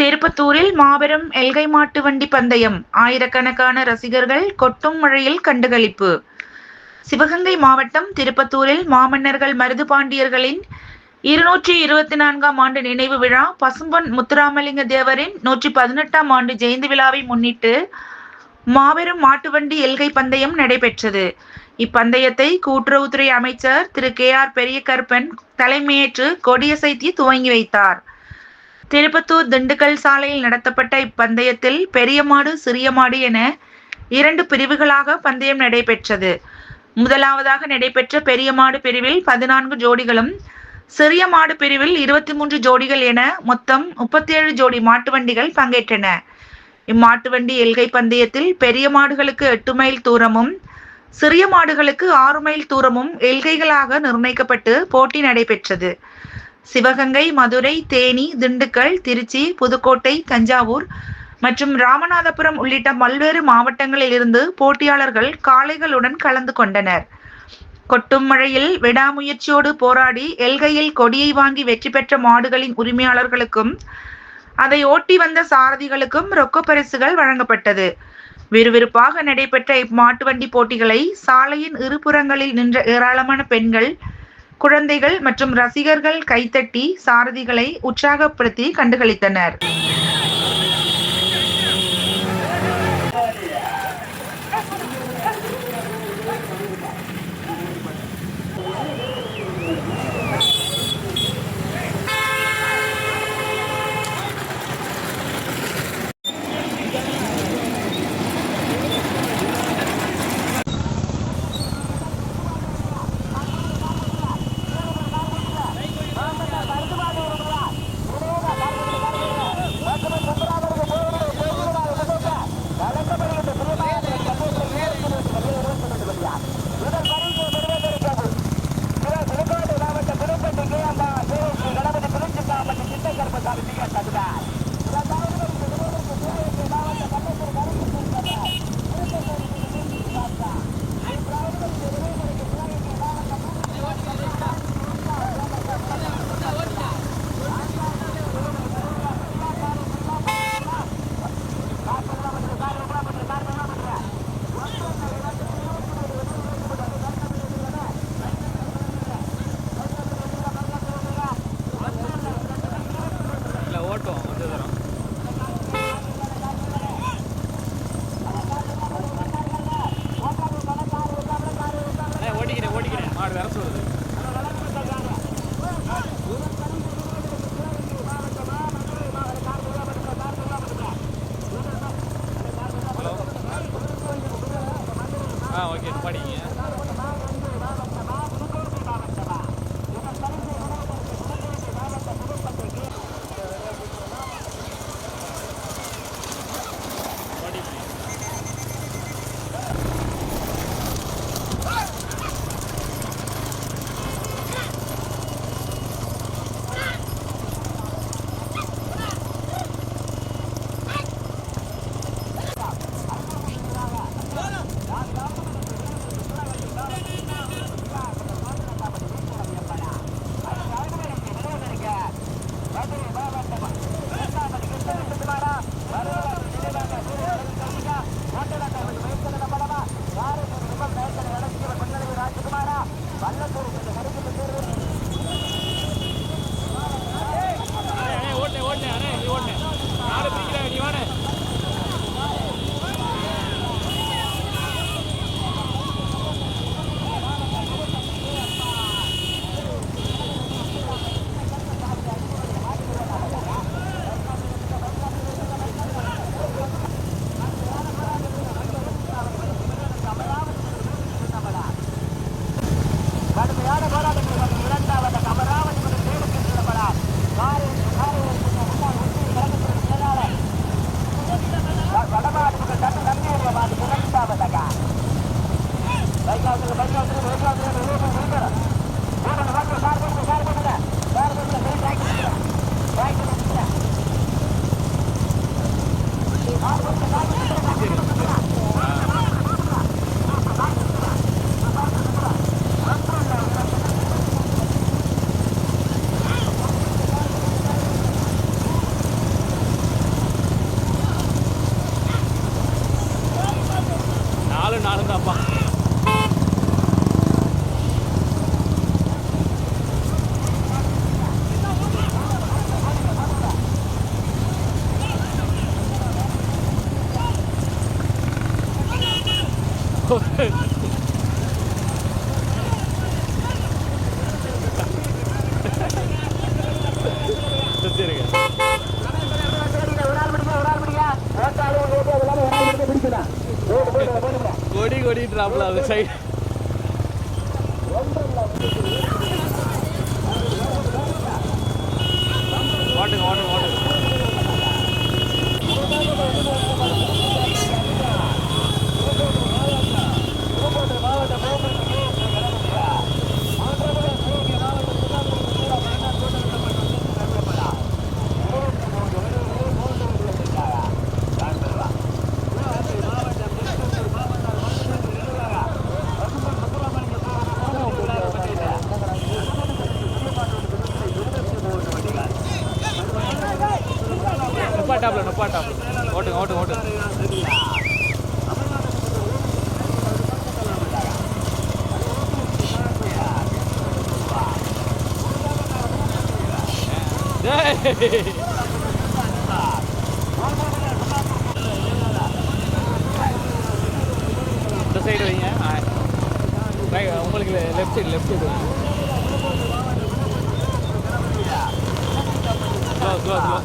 திருப்பத்தூரில் மாபெரும் எல்கை மாட்டு வண்டி பந்தயம் ஆயிரக்கணக்கான ரசிகர்கள் கொட்டும் மழையில் கண்டுகளிப்பு. சிவகங்கை மாவட்டம் திருப்பத்தூரில் மாமன்னர்கள் மருது பாண்டியர்களின் இருநூற்றி இருபத்தி நான்காம் ஆண்டு நினைவு விழா பசும்பொன் முத்துராமலிங்க தேவரின் நூற்றி பதினெட்டாம் ஆண்டு ஜெயந்தி விழாவை முன்னிட்டு மாபெரும் மாட்டு வண்டி எல்கை பந்தயம் நடைபெற்றது. இப்பந்தயத்தை கூட்டுறவுத்துறை அமைச்சர் திரு கே ஆர் பெரியகருப்பன் தலைமையேற்று கொடியசைத்தி துவங்கி வைத்தார். திருப்பத்தூர் திண்டுக்கல் சாலையில் நடத்தப்பட்ட இப்பந்தயத்தில் பெரிய மாடு சிறிய மாடு என இரண்டு பிரிவுகளாக பந்தயம் நடைபெற்றது. முதலாவதாக நடைபெற்ற பெரிய மாடு பிரிவில் பதினான்கு ஜோடிகளும் சிறிய மாடு பிரிவில் இருபத்தி மூன்று ஜோடிகள் என மொத்தம் முப்பத்தி ஏழு ஜோடி மாட்டு வண்டிகள் பங்கேற்றன. இம்மாட்டு வண்டி எல்கை பந்தயத்தில் பெரிய மாடுகளுக்கு எட்டு மைல் தூரமும் சிறிய மாடுகளுக்கு ஆறு மைல் தூரமும் எல்கைகளாக நிர்ணயிக்கப்பட்டு போட்டி நடைபெற்றது. சிவகங்கை மதுரை தேனி திண்டுக்கல் திருச்சி புதுக்கோட்டை தஞ்சாவூர் மற்றும் ராமநாதபுரம் உள்ளிட்ட பல்வேறு மாவட்டங்களில் இருந்து போட்டியாளர்கள் காளைகளுடன் கலந்து கொண்டனர். கொட்டும் மழையில் விடாமுயற்சியோடு போராடி எல்கையில் கொடியை வாங்கி வெற்றி பெற்ற மாடுகளின் உரிமையாளர்களுக்கும் அதை ஓட்டி வந்த சாரதிகளுக்கும் ரொக்க பரிசுகள் வழங்கப்பட்டது. விறுவிறுப்பாக நடைபெற்ற இம்மாட்டு வண்டி போட்டிகளை சாலையின் இருபுறங்களில் நின்ற ஏராளமான பெண்கள் குழந்தைகள் மற்றும் ரசிகர்கள் கைத்தட்டி சாரதிகளை உற்சாகப்படுத்தி கண்டுகளித்தனர். மறந்தாப்பா ஓட்டுறாப்புல அந்த சைடு ஓட்டுங்க ஓட்டுங்க ஓட்டுங்க நுப்பாட்டாப்ல ஓட்டுங்க ஓட்டுங்க ஓட்டுங்க. டேய். இந்த சைடு வைங்க. உங்களுக்கு left side left side slow slow slow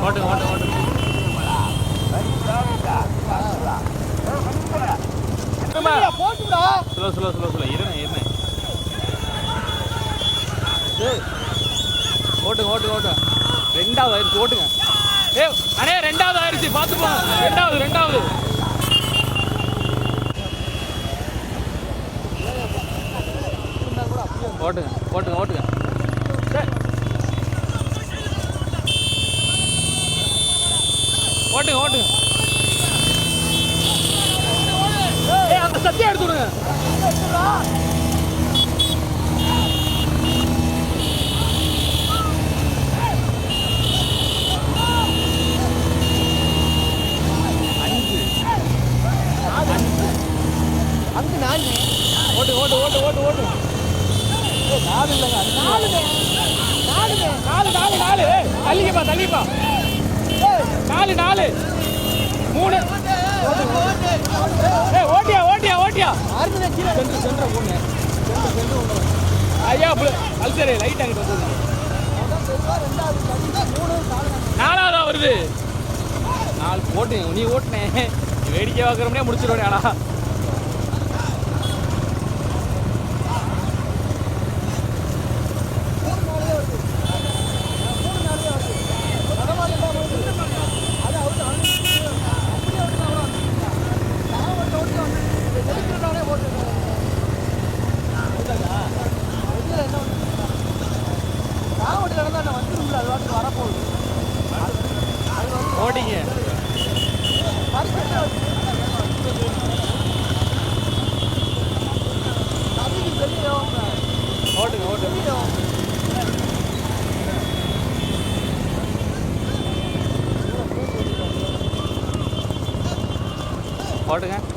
ஓட்டுங்க ஓட்டுங்க ஓட்டுங்க போட்டுடா ஸ்லோ ஸ்லோ ஸ்லோ ஸ்லோ இருங்க இருங்க ஏய், ஓட்டுங்க ஓட்டுங்க ஓட்டுங்க ரெண்டாவது ஆயிடுச்சு ஓட்டுங்க ஏ அண்ணே ரெண்டாவது ஆயிடுச்சு பார்த்து போ ரெண்டாவது ரெண்டாவது. ஓட்டுங்க ஓட்டுங்க ஓட்டுங்க ஏய். ஓட்டுங்க ஓட்டுங்க ஏய் அந்த சத்தியம் எடுத்து விடுங்க அஞ்சு அங்கு நான் ஓட்டு ஓட்டு ஓட்டு ஓட்டு ஓட்டு நாலு இல்லைங்க அது நாலுங்க நாலுங்க நாலு நாலு நாலு ஏய், தள்ளிக்கப்பா தள்ளிப்பா நாலு நாலு மூணு. ஏய் ஓட்டியா ஓட்டியா ஓட்டியா. அறுபது கீழே சென்று சென்ற பொண்ணு ஐயா புள்ள அல்சரு லைட் அங்கிட்டு வந்தது. நாலாவதா வருது. நாலு போட்டுங்க நீ ஓட்டுனேன் வேடிக்கை பார்க்குறோம்னே முடிச்சிருவேன் ஆனா. ஓட்டிங்க ஓட்டுங்க ஓட்டுங்க ஓட்டுங்க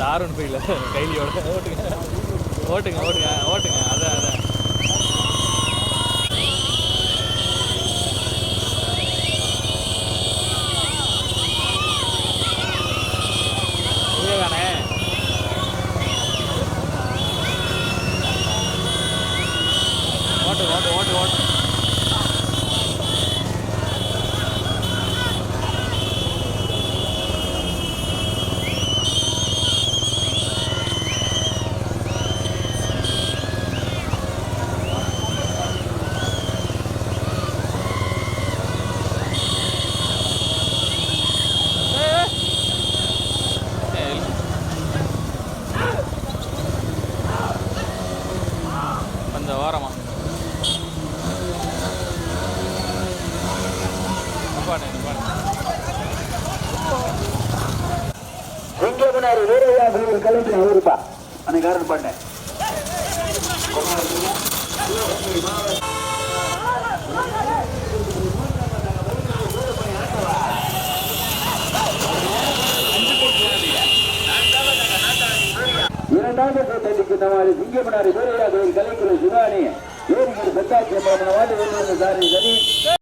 அந்த ஆர் ஒன் ஃபைவ்ல கைலியோட. ஓட்டுங்க. ஓட்டுங்க ஓட்டுங்க ஓட்டுங்க. அதான் அதான். ஓட்டு ஓட்டு ஓட்டு ஓட்டு. அன்னைக்கு காரணம் பண்ணேன் இரண்டாவது கூட்டத்திற்கு மாதிரி சிங்கமனாரி பேரையா கோயில் கலைக்குழு சுதானி ஏரிகள் பெத்தாட்சி வாட்டி வெளிவந்த சாரி சனி